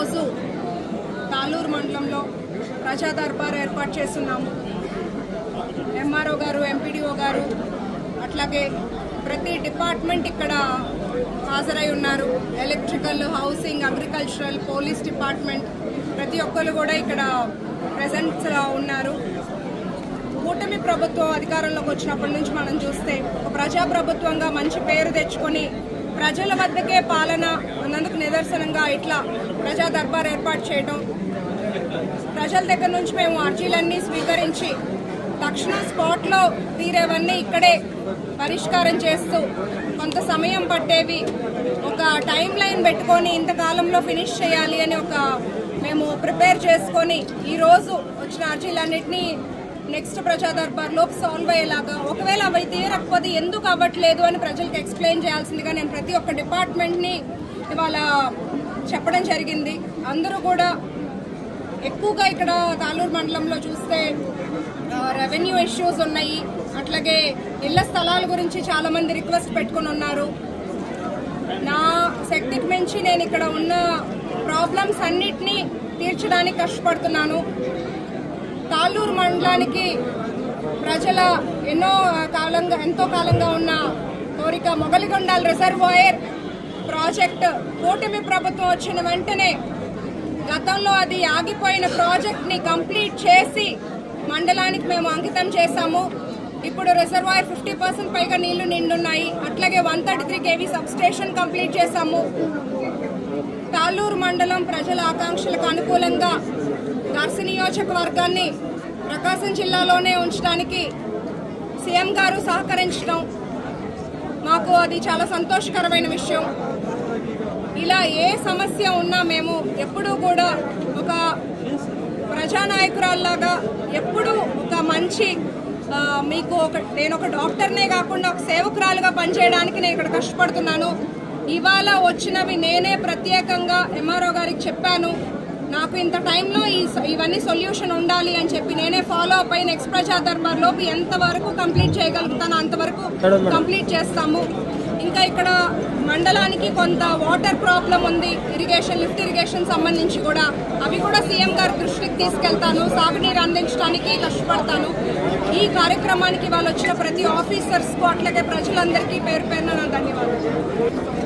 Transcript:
ఈరోజు తాళూరు మండలంలో ప్రజా దర్బార్ ఏర్పాటు చేస్తున్నాము. ఎంఆర్ఓ గారు ఎంపీడీఓ గారు అట్లాగే ప్రతి డిపార్ట్మెంట్ ఇక్కడ హాజరై ఉన్నారు. Electrical housing agricultural police department ప్రతి ఒక్కరు కూడా ఇక్కడ ప్రజెంట్స్ ఉన్నారు. కూటమి ప్రభుత్వం అధికారంలోకి వచ్చినప్పటి నుంచి మనం చూస్తే ఒక ప్రజా ప్రభుత్వంగా మంచి పేరు తెచ్చుకొని ప్రజల వద్దకే పాలన అన్నందుకు నిదర్శనంగా ఇట్లా ప్రజా దర్బార్ ఏర్పాటు చేయడం ప్రజల దగ్గర నుంచి మేము అర్జీలన్నీ స్వీకరించి తక్షణం స్పాట్లో తీరేవన్నీ ఇక్కడే పరిష్కారం చేస్తూ కొంత సమయం పట్టేవి ఒక టైం లైన్ పెట్టుకొని ఇంతకాలంలో ఫినిష్ చేయాలి అని ఒక మేము ప్రిపేర్ చేసుకొని ఈరోజు వచ్చిన అర్జీలన్నింటినీ నెక్స్ట్ ప్రజా దర్బార్లో సాల్వ్ అయ్యేలాగా ఒకవేళ అవి తీరకపోతే ఎందుకు అవ్వట్లేదు అని ప్రజలకు ఎక్స్ప్లెయిన్ చేయాల్సిందిగా నేను ప్రతి ఒక్క డిపార్ట్మెంట్ని ఇవాళ చెప్పడం జరిగింది. అందరూ కూడా ఎక్కువగా ఇక్కడ తాలూరు మండలంలో చూస్తే రెవెన్యూ ఇష్యూస్ ఉన్నాయి. అట్లాగే ఇళ్ళ స్థలాల గురించి చాలామంది రిక్వెస్ట్ పెట్టుకుని ఉన్నారు. నా శక్తికి మించి నేను ఇక్కడ ఉన్న ప్రాబ్లమ్స్ అన్నిటినీ తీర్చడానికి కష్టపడుతున్నాను. తాళ్ళూరు మండలానికి ప్రజల ఎన్నో కాలంగా ఎంతో కాలంగా ఉన్న కోరిక మొగలిగొండాల రిజర్వాయర్ ప్రాజెక్ట్ కూటమి ప్రభుత్వం వచ్చిన వెంటనే గతంలో అది ఆగిపోయిన ప్రాజెక్ట్ని కంప్లీట్ చేసి మండలానికి మేము అంకితం చేశాము. ఇప్పుడు రిజర్వాయర్ ఫిఫ్టీ పర్సెంట్ పైగా నీళ్ళు నిండున్నాయి. అట్లాగే one thirty three KV substation complete చేశాము. తాళ్ళూరు మండలం ప్రజల ఆకాంక్షలకు అనుకూలంగా దర్శి నియోజకవర్గాన్ని ప్రకాశం జిల్లాలోనే ఉంచడానికి సీఎం గారు సహకరించడం మాకు అది చాలా సంతోషకరమైన విషయం. ఇలా ఏ సమస్య ఉన్నా మేము ఎప్పుడూ కూడా ఒక ప్రజానాయకురాల్లాగా ఎప్పుడూ ఒక మంచి మీకు ఒక నేను ఒక డాక్టర్నే కాకుండా ఒక సేవకురాలుగా పనిచేయడానికి నేను ఇక్కడ కష్టపడుతున్నాను. ఇవాళ వచ్చినవి నేనే ప్రత్యేకంగా ఎంఆర్ఓ గారికి చెప్పాను. నాకు ఇంత టైంలో ఈ ఇవన్నీ సొల్యూషన్ ఉండాలి అని చెప్పి నేనే ఫాలో అప్ అయి నెక్స్ట్ ప్రజా దర్బార్ లోపు ఎంతవరకు కంప్లీట్ చేయగలుగుతానో అంతవరకు కంప్లీట్ చేస్తాము. ఇంకా ఇక్కడ మండలానికి కొంత వాటర్ ప్రాబ్లం ఉంది. ఇరిగేషన్ లిఫ్ట్ ఇరిగేషన్ సంబంధించి కూడా. అవి కూడా సీఎం గారి దృష్టికి తీసుకెళ్తాను. సాగునీరు అందించడానికి కష్టపడతాను. ఈ కార్యక్రమానికి వాళ్ళు వచ్చిన ప్రతి ఆఫీసర్స్కు అట్లాగే ప్రజలందరికీ పేరు పేరున ధన్యవాదాలు.